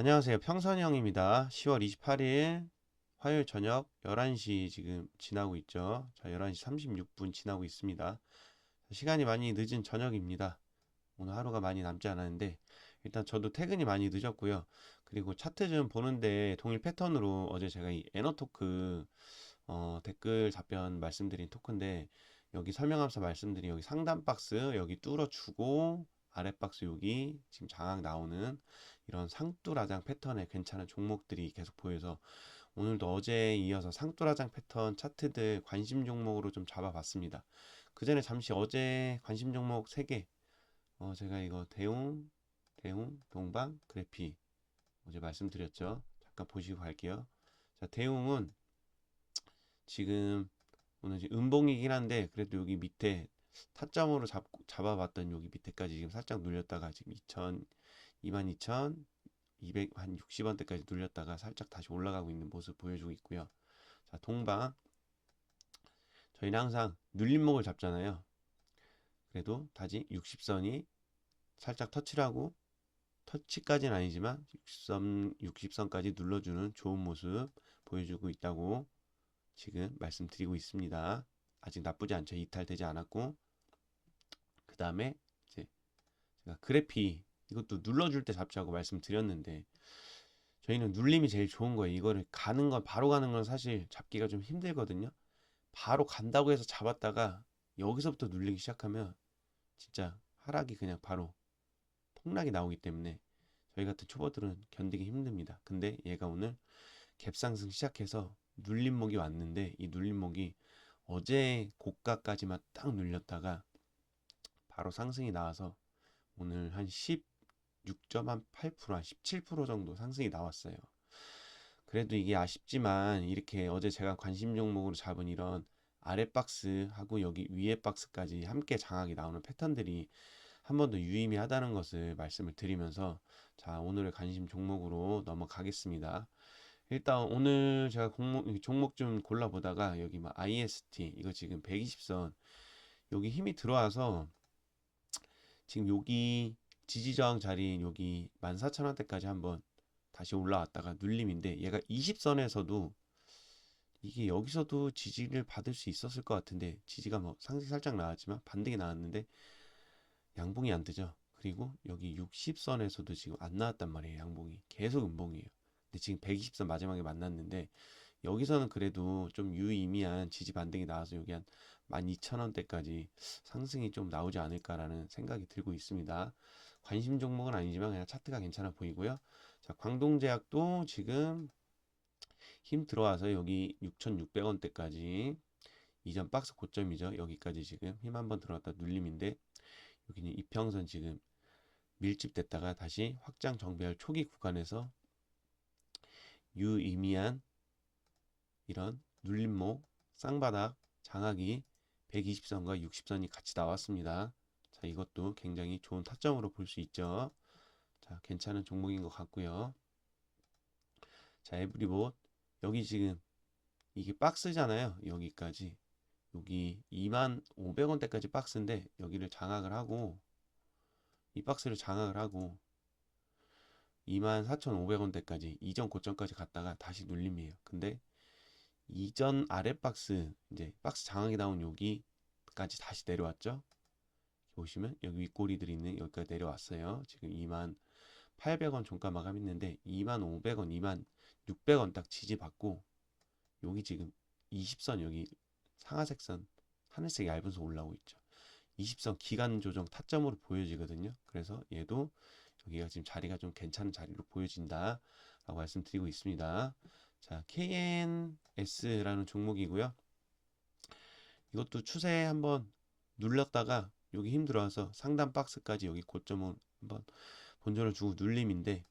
안녕하세요. 평선형입니다. 10월 28일 화요일 저녁 11시 지금 지나고 있죠. 자, 11시 36분 지나고 있습니다. 시간이 많이 늦은 저녁입니다. 오늘 하루가 많이 남지 않았는데 일단 저도 퇴근이 많이 늦었고요. 그리고 차트 좀 보는데 동일 패턴으로 어제 제가 이 에너토크 어, 댓글 답변 말씀드린 토크인데 여기 설명하면서 말씀드린 여기 상단 박스 여기 뚫어주고 아래 박스 여기 지금 장악 나오는 이런 상뚜라장 패턴의 괜찮은 종목들이 계속 보여서 오늘도 어제에 이어서 상뚜라장 패턴 차트들 관심 종목으로 좀 잡아봤습니다. 그 전에 잠시 어제 관심 종목 3개 어, 제가 이거 대웅, 대웅, 동방, 그래피 어제 말씀드렸죠. 잠깐 보시고 갈게요. 자, 대웅은 지금 오늘 지금 음봉이긴 한데 그래도 여기 밑에 타점으로 잡, 잡아봤던 여기 밑에까지 지금 살짝 눌렸다가 지금 2000, 22,000, 200, 한 60원대까지 눌렸다가 살짝 다시 올라가고 있는 모습 보여주고 있고요. 자, 동방. 저희는 항상 눌림목을 잡잖아요. 그래도 다시 60선이 살짝 터치를 하고 터치까지는 아니지만 60선, 60선까지 눌러주는 좋은 모습 보여주고 있다고 지금 말씀드리고 있습니다. 아직 나쁘지 않죠. 이탈되지 않았고 그 다음에 이제 제가 그래피 이것도 눌러줄 때 잡자고 말씀드렸는데 저희는 눌림이 제일 좋은 거예요. 이거를 가는 건 바로 가는 건 사실 잡기가 좀 힘들거든요. 바로 간다고 해서 잡았다가 여기서부터 눌리기 시작하면 진짜 하락이 그냥 바로 폭락이 나오기 때문에 저희 같은 초보들은 견디기 힘듭니다. 근데 얘가 오늘 갭상승 시작해서 눌림목이 왔는데 이 눌림목이 어제 고가까지만 딱 눌렸다가 바로 상승이 나와서 오늘 한 16.8%, 한 17% 정도 상승이 나왔어요. 그래도 이게 아쉽지만 이렇게 어제 제가 관심 종목으로 잡은 이런 아래 박스하고 여기 위에 박스까지 함께 장악이 나오는 패턴들이 한 번 더 유의미하다는 것을 말씀을 드리면서 자 오늘의 관심 종목으로 넘어가겠습니다. 일단 오늘 제가 종목, 종목 좀 골라보다가 여기 막 IST 이거 지금 120선 여기 힘이 들어와서 지금 여기 지지저항 자리인 여기 14,000원대까지 한번 다시 올라왔다가 눌림인데 얘가 20선에서도 이게 여기서도 지지를 받을 수 있었을 것 같은데 지지가 뭐 상승 살짝 나왔지만 반등이 나왔는데 양봉이 안 뜨죠. 그리고 여기 60선에서도 지금 안 나왔단 말이에요. 양봉이 계속 음봉이에요. 근데 지금 120선 마지막에 만났는데 여기서는 그래도 좀 유의미한 지지 반등이 나와서 여기 한 12,000원대까지 상승이 좀 나오지 않을까라는 생각이 들고 있습니다. 관심 종목은 아니지만 그냥 차트가 괜찮아 보이고요. 자, 광동제약도 지금 힘 들어와서 여기 6,600원대까지 이전 박스 고점이죠. 여기까지 지금 힘 한번 들어왔다 눌림인데 여기는 이평선 지금 밀집됐다가 다시 확장 정배열 초기 구간에서 유의미한 이런 눌림목 쌍바닥 장악이 120선과 60선이 같이 나왔습니다. 자, 이것도 굉장히 좋은 타점으로 볼 수 있죠. 자, 괜찮은 종목인 것 같고요. 자, 에브리봇 여기 지금 이게 박스잖아요. 여기까지 여기 2만 500원대까지 박스인데 여기를 장악을 하고 이 박스를 장악을 하고 24,500원대까지 이전 고점까지 갔다가 다시 눌림이에요. 근데 이전 아래 박스 이제 박스 장악이 나온 여기까지 다시 내려왔죠. 보시면 여기 윗꼬리들이 있는 여기까지 내려왔어요. 지금 2만 800원 종가 마감했는데 2만 500원, 2만 600원 딱 지지받고 여기 지금 20선 여기 상하색 선 하늘색 얇은 선 올라오고 있죠. 20선 기간 조정 타점으로 보여지거든요. 그래서 얘도 여기가 지금 자리가 좀 괜찮은 자리로 보여진다 라고 말씀드리고 있습니다. 자, KNS라는 종목이고요. 이것도 추세 한번 눌렀다가 여기 힘 들어서 상단 박스까지 여기 고점을 한번 본전을 주고 눌림인데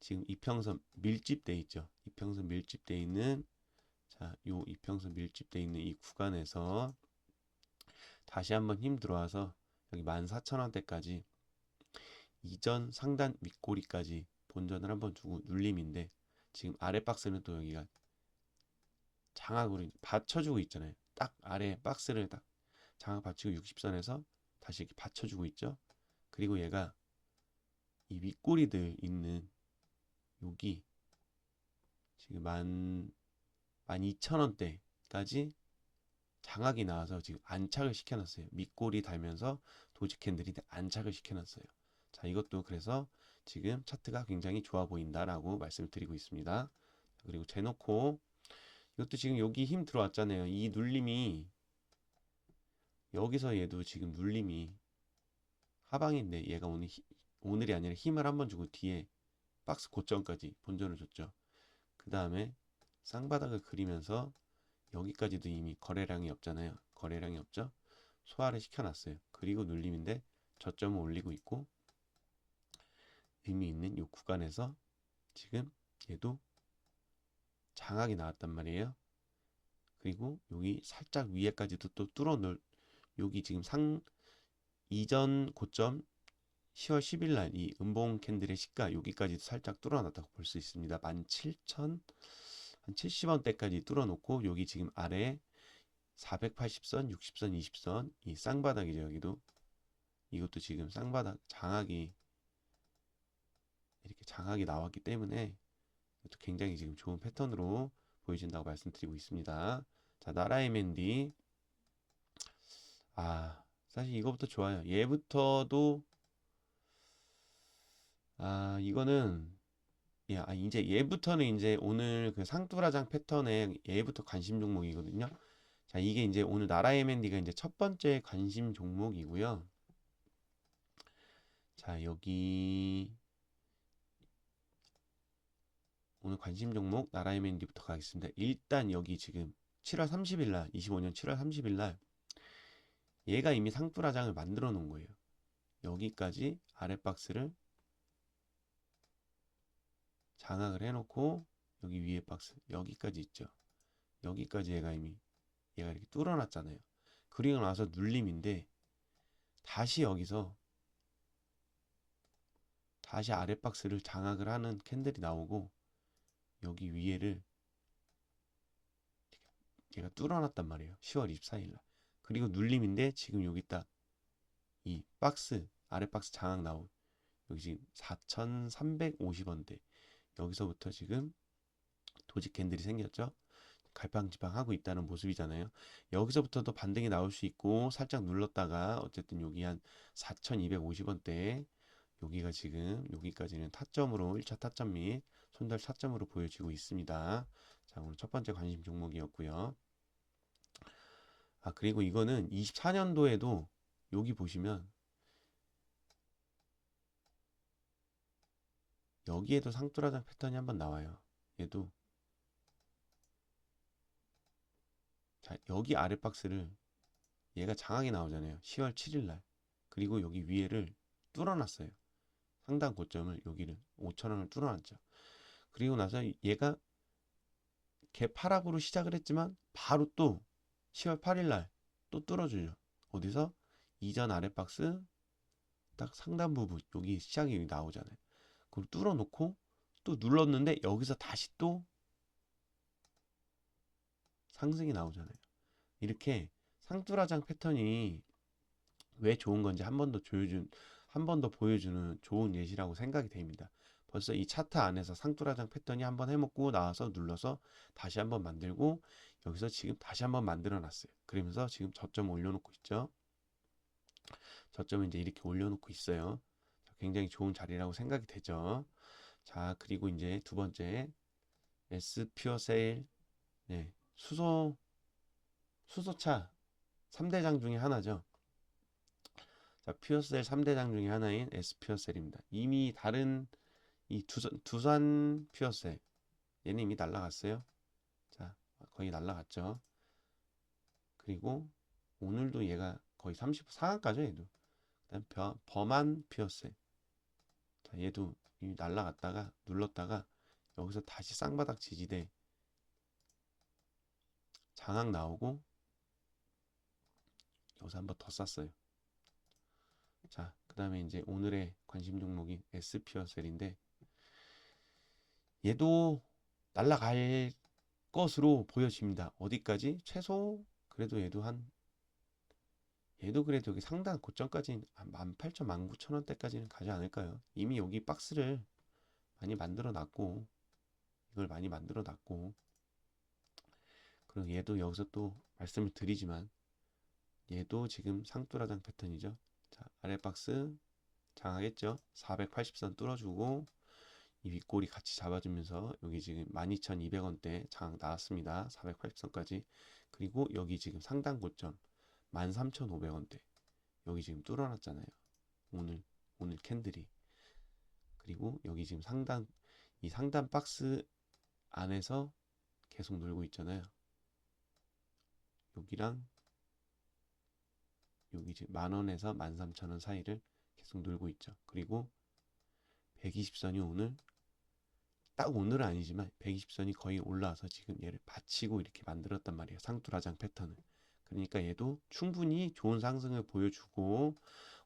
지금 이평선 밀집돼 있죠. 이평선 밀집돼 있는 자, 요 이평선 밀집돼 있는 이 구간에서 다시 한번 힘 들어와서 여기 14,000원대까지 이전 상단 윗꼬리까지 본전을 한번 주고 눌림인데 지금 아래 박스는 또 여기가 장악으로 받쳐주고 있잖아요. 딱 아래 박스를 딱 장악 받치고 60선에서 다시 이렇게 받쳐주고 있죠. 그리고 얘가 이 윗꼬리들 있는 여기 지금 만, 만 2천원대까지 장악이 나와서 지금 안착을 시켜놨어요. 밑골이 달면서 도지 캔들이 안착을 시켜놨어요. 자, 이것도 그래서 지금 차트가 굉장히 좋아 보인다라고 말씀을 드리고 있습니다. 그리고 제노코 이것도 지금 여기 힘 들어왔잖아요. 이 눌림이 여기서 얘도 지금 눌림이 하방인데 얘가 오늘 히- 오늘이 아니라 힘을 한번 주고 뒤에 박스 고점까지 본전을 줬죠. 그 다음에 쌍바닥을 그리면서 여기까지도 이미 거래량이 없잖아요. 거래량이 없죠. 소화를 시켜놨어요. 그리고 눌림인데 저점을 올리고 있고 의미 있는 이 구간에서 지금 얘도 장악이 나왔단 말이에요. 그리고 여기 살짝 위에까지도 또 뚫어 여기 지금 상 이전 고점 10월 10일 날 이 음봉 캔들의 시가 여기까지도 살짝 뚫어놨다고 볼 수 있습니다. 17,000 한 70원대까지 뚫어놓고 여기 지금 아래 480선, 60선, 20선 이 쌍바닥이죠 여기도 이것도 지금 쌍바닥 장악이 이렇게 장악이 나왔기 때문에 이것도 굉장히 지금 좋은 패턴으로 보여진다고 말씀드리고 있습니다. 자 나라의 맨디 아 사실 이거부터 좋아요. 얘부터도 아 이거는 예, 아, 이제 얘부터는 이제 오늘 그 상뚜라장 패턴의 얘부터 관심 종목이거든요. 자, 이게 이제 오늘 나라의 맨디가 이제 첫 번째 관심 종목이고요. 자, 여기 오늘 관심 종목 나라의 맨디부터 가겠습니다. 일단 여기 지금 7월 30일 날, 25년 7월 30일 날 얘가 이미 상뚜라장을 만들어 놓은 거예요. 여기까지 아랫 박스를 장악을 해놓고 여기 위에 박스 여기까지 있죠. 여기까지 얘가 이미 얘가 이렇게 뚫어놨잖아요. 그리고 나서 눌림인데 다시 여기서 다시 아랫 박스를 장악을 하는 캔들이 나오고 여기 위에를 얘가 뚫어놨단 말이에요. 10월 24일 날. 그리고 눌림인데 지금 여기 딱 이 박스 아랫 박스 장악 나온 여기 지금 4,350원대 여기서부터 지금 도직 캔들이 생겼죠. 갈팡지팡 하고 있다는 모습이잖아요. 여기서부터도 반등이 나올 수 있고 살짝 눌렀다가 어쨌든 여기 한 4,250원대 여기가 지금 여기까지는 타점으로 1차 타점 및 손절 타점으로 보여지고 있습니다. 자, 오늘 첫 번째 관심 종목이었고요. 아, 그리고 이거는 24년도에도 여기 보시면 여기에도 상뚜라장 패턴이 한번 나와요. 얘도 자 여기 아랫 박스를 얘가 장악이 나오잖아요. 10월 7일 날 그리고 여기 위에를 뚫어놨어요. 상단 고점을 여기를 5천원을 뚫어놨죠. 그리고 나서 얘가 개파락으로 시작을 했지만 바로 또 10월 8일 날 또 뚫어주죠. 어디서? 이전 아랫 박스 딱 상단 부분 여기 시작이 나오잖아요. 그걸 뚫어놓고 또 눌렀는데 여기서 다시 또 상승이 나오잖아요. 이렇게 상뚜라장 패턴이 왜 좋은 건지 한 번 더 보여주는 좋은 예시라고 생각이 됩니다. 벌써 이 차트 안에서 상뚜라장 패턴이 한번 해먹고 나와서 눌러서 다시 한번 만들고 여기서 지금 다시 한번 만들어 놨어요. 그러면서 지금 저점 올려놓고 있죠. 저점을 이제 이렇게 올려놓고 있어요. 굉장히 좋은 자리라고 생각이 되죠. 자, 그리고 이제 두 번째 S 퓨어 세일 네, 수소 수소차 3대장 중에 하나죠. 자, 퓨어셀 3대장 중에 하나인 S 퓨어셀입니다. 이미 다른 이 두산, 두산 퓨어셀 얘는 이미 날라갔어요. 자, 거의 날라갔죠. 그리고 오늘도 얘가 거의 30 상한가죠, 얘도. 그다음 벼, 범한 퓨어셀. 자, 얘도 이미 날라갔다가 눌렀다가 여기서 다시 쌍바닥 지지대 장악 나오고 여기서 한 번 더 쌌어요. 자, 그 다음에 이제 오늘의 관심 종목인 SP어셀인데 얘도 날라갈 것으로 보여집니다. 어디까지? 최소 그래도 얘도 한 얘도 그래도 여기 상단 고점까지 한 18,000, 19,000원대까지는 가지 않을까요? 이미 여기 박스를 많이 만들어 놨고 이걸 많이 만들어 놨고 그리고 얘도 여기서 또 말씀을 드리지만 얘도 지금 상뚜라장 패턴이죠. 자, 아래 박스 장하겠죠. 480선 뚫어주고 이 윗꼬리 같이 잡아주면서 여기 지금 12,200원대 장 나왔습니다. 480선까지. 그리고 여기 지금 상단 고점 13,500원대. 여기 지금 뚫어놨잖아요. 오늘 오늘 캔들이. 그리고 여기 지금 상단 이 상단 박스 안에서 계속 놀고 있잖아요. 여기랑 여기 지금 만 원에서 13,000원 사이를 계속 놀고 있죠. 그리고 120선이 오늘 딱 오늘은 아니지만 120선이 거의 올라와서 지금 얘를 받치고 이렇게 만들었단 말이에요. 상투라장 패턴을. 그러니까 얘도 충분히 좋은 상승을 보여주고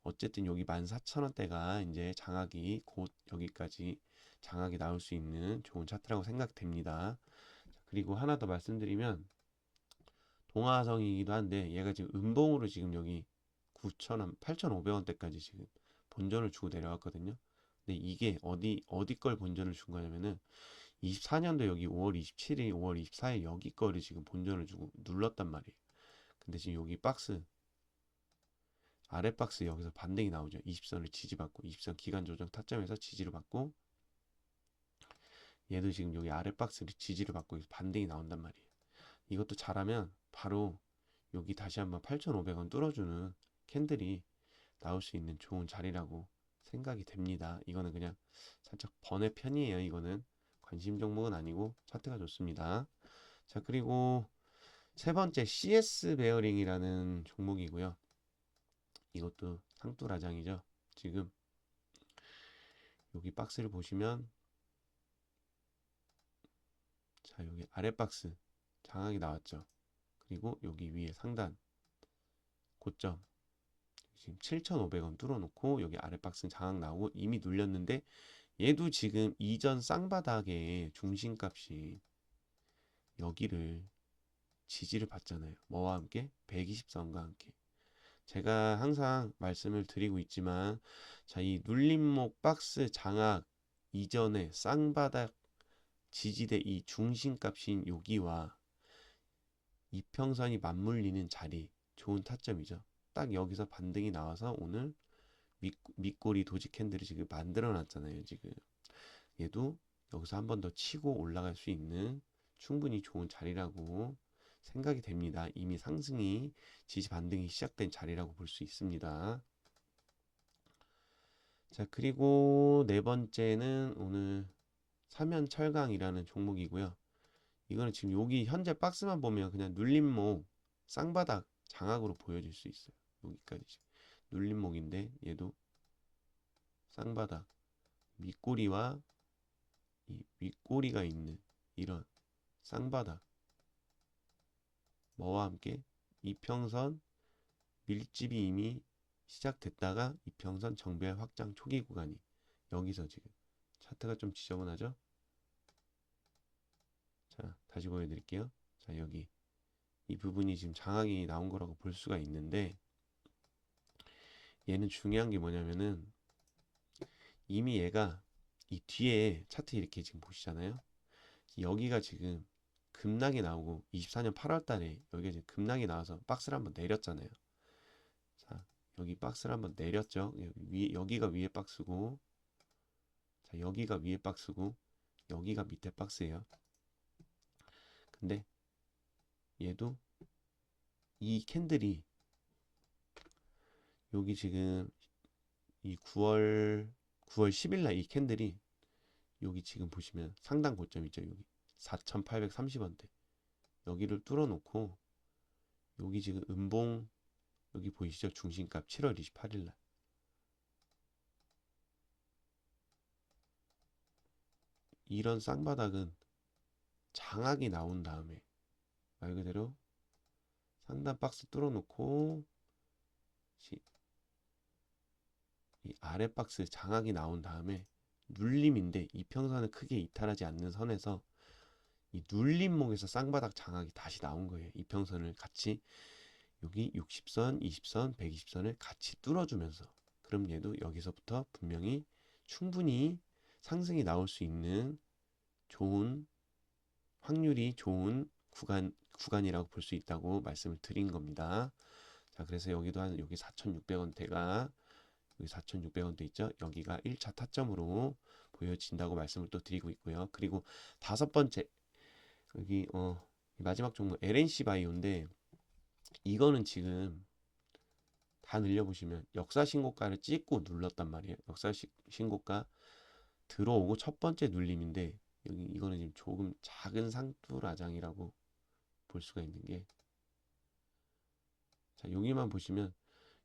어쨌든 여기 14,000원대가 이제 장악이 곧 여기까지 장악이 나올 수 있는 좋은 차트라고 생각됩니다. 자, 그리고 하나 더 말씀드리면 동화성이기도 한데 얘가 지금 음봉으로 지금 여기 9,000원, 8,500원대까지 지금 본전을 주고 내려왔거든요. 근데 이게 어디 어디 걸 본전을 준 거냐면은 24년도 여기 5월 27일, 5월 24일 여기 거를 지금 본전을 주고 눌렀단 말이에요. 근데 지금 여기 박스 아래 박스 여기서 반등이 나오죠. 20선을 지지받고 20선 기간 조정 타점에서 지지를 받고 얘도 지금 여기 아래 박스를 지지를 받고 반등이 나온단 말이에요. 이것도 잘하면 바로 여기 다시 한번 8,500원 뚫어주는 캔들이 나올 수 있는 좋은 자리라고 생각이 됩니다. 이거는 그냥 살짝 번외 편이에요. 이거는 관심 종목은 아니고 차트가 좋습니다. 자, 그리고 세 번째 CS 베어링이라는 종목이고요. 이것도 상뚜라장이죠. 지금 여기 박스를 보시면 자, 여기 아래 박스 장악이 나왔죠. 그리고 여기 위에 상단 고점 지금 7,500원 뚫어놓고 여기 아래 박스는 장악 나오고 이미 눌렸는데 얘도 지금 이전 쌍바닥의 중심값이 여기를 지지를 받잖아요. 뭐와 함께? 120선과 함께. 제가 항상 말씀을 드리고 있지만 자, 이 눌림목 박스 장악 이전에 쌍바닥 지지대 이 중심값인 여기와 이평선이 맞물리는 자리 좋은 타점이죠. 딱 여기서 반등이 나와서 오늘 밑, 밑꼬리 도지 캔들을 지금 만들어 놨잖아요. 지금 얘도 여기서 한 번 더 치고 올라갈 수 있는 충분히 좋은 자리라고 생각이 됩니다. 이미 상승이 지지 반등이 시작된 자리라고 볼 수 있습니다. 자, 그리고 네 번째는 오늘 사면 철강이라는 종목이고요. 이거는 지금 여기 현재 박스만 보면 그냥 눌림목 쌍바닥 장악으로 보여질 수 있어요. 여기까지 눌림목인데 얘도 쌍바닥 밑꼬리와 이 윗꼬리가 있는 이런 쌍바닥 뭐와 함께 이평선 밀집이 이미 시작됐다가 이평선 정배열 확장 초기 구간이 여기서 지금 차트가 좀 지저분하죠? 자, 다시 보여드릴게요. 자, 여기 이 부분이 지금 장악이 나온 거라고 볼 수가 있는데 얘는 중요한 게 뭐냐면은 이미 얘가 이 뒤에 차트 이렇게 지금 보시잖아요. 여기가 지금 급락이 나오고 24년 8월 달에 여기가 지금 급락이 나와서 박스를 한번 내렸잖아요. 자, 여기 박스를 한번 내렸죠. 여기 위, 여기가 위에 박스고 자, 여기가 위에 박스고 여기가 밑에 박스예요. 근데 얘도 이 캔들이 여기 지금 이 9월 9월 10일 날 이 캔들이 여기 지금 보시면 상단 고점 있죠. 여기 4,830원대. 여기를 뚫어 놓고 여기 지금 음봉 여기 보이시죠? 중심값 7월 28일 날. 이런 쌍바닥은 장악이 나온 다음에 말 그대로 상단 박스 뚫어 놓고 이 아래 박스 장악이 나온 다음에 눌림인데 이평선을 크게 이탈하지 않는 선에서 이 눌림목에서 쌍바닥 장악이 다시 나온 거예요. 이평선을 같이 여기 60선, 20선, 120선을 같이 뚫어주면서 그럼 얘도 여기서부터 분명히 충분히 상승이 나올 수 있는 좋은 확률이 좋은 구간 구간이라고 볼 수 있다고 말씀을 드린 겁니다. 자, 그래서 여기도 한 여기 4,600원대가 여기 4,600원대 있죠? 여기가 1차 타점으로 보여진다고 말씀을 또 드리고 있고요. 그리고 다섯 번째 여기 어 마지막 종목 LNC 바이오인데 이거는 지금 다 늘려보시면 역사 신고가를 찍고 눌렀단 말이에요. 역사 시- 신고가 들어오고 첫 번째 눌림인데 여기 이거는 지금 조금 작은 상투라장이라고 볼 수가 있는 게 자, 여기만 보시면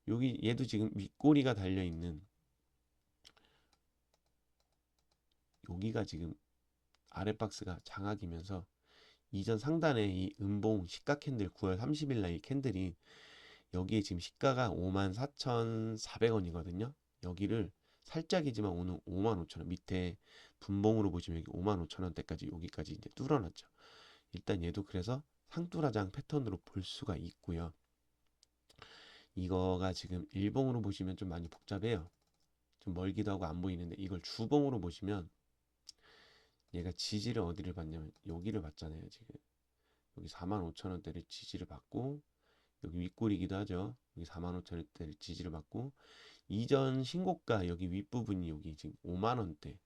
여기 얘도 지금 윗꼬리가 달려 있는 여기가 지금 아래 박스가 장악이면서 이전 상단에 이 음봉 시가 캔들 9월 30일 날 이 캔들이 여기에 지금 시가가 54,400원이거든요. 여기를 살짝이지만 오늘 55,000원 밑에 분봉으로 보시면 여기 55,000원대까지 여기까지 이제 뚫어놨죠. 일단 얘도 그래서 상뚜라장 패턴으로 볼 수가 있고요. 이거가 지금 일봉으로 보시면 좀 많이 복잡해요. 좀 멀기도 하고 안 보이는데 이걸 주봉으로 보시면 얘가 지지를 어디를 받냐면 여기를 받잖아요. 지금 여기 45,000원대를 지지를 받고 여기 윗골이기도 하죠. 여기 45,000원대를 지지를 받고 이전 신고가 여기 윗부분이 여기 지금 5만원대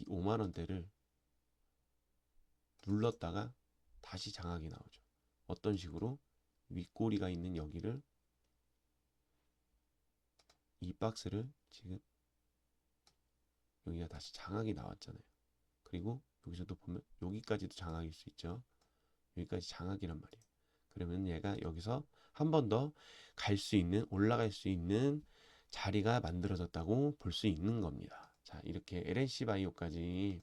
이 5만원대를 눌렀다가 다시 장악이 나오죠. 어떤 식으로 윗꼬리가 있는 여기를 이 박스를 지금 여기가 다시 장악이 나왔잖아요. 그리고 여기서도 보면 여기까지도 장악일 수 있죠. 여기까지 장악이란 말이에요. 그러면 얘가 여기서 한 번 더 갈 수 있는 올라갈 수 있는 자리가 만들어졌다고 볼 수 있는 겁니다. 자, 이렇게 LNC 바이오까지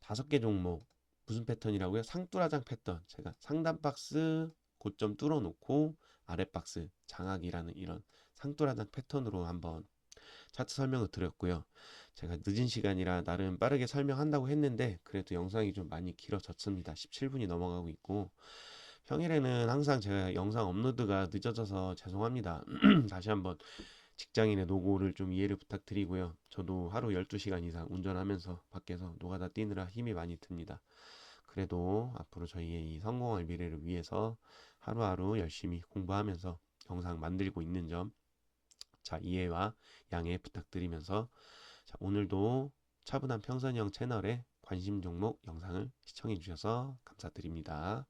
다섯 개 종목 무슨 패턴이라고요? 상뚜라장 패턴. 제가 상단 박스 고점 뚫어 놓고 아래 박스 장악이라는 이런 상뚜라장 패턴으로 한번 차트 설명을 드렸고요. 제가 늦은 시간이라 나름 빠르게 설명한다고 했는데 그래도 영상이 좀 많이 길어졌습니다. 17분이 넘어가고 있고 평일에는 항상 제가 영상 업로드가 늦어져서 죄송합니다. 다시 한번 직장인의 노고를 좀 이해를 부탁드리고요. 저도 하루 12시간 이상 운전하면서 밖에서 노가다 뛰느라 힘이 많이 듭니다. 그래도 앞으로 저희의 이 성공할 미래를 위해서 하루하루 열심히 공부하면서 영상 만들고 있는 점, 자, 이해와 양해 부탁드리면서, 자, 오늘도 차분한 평선형 채널의 관심 종목 영상을 시청해 주셔서 감사드립니다.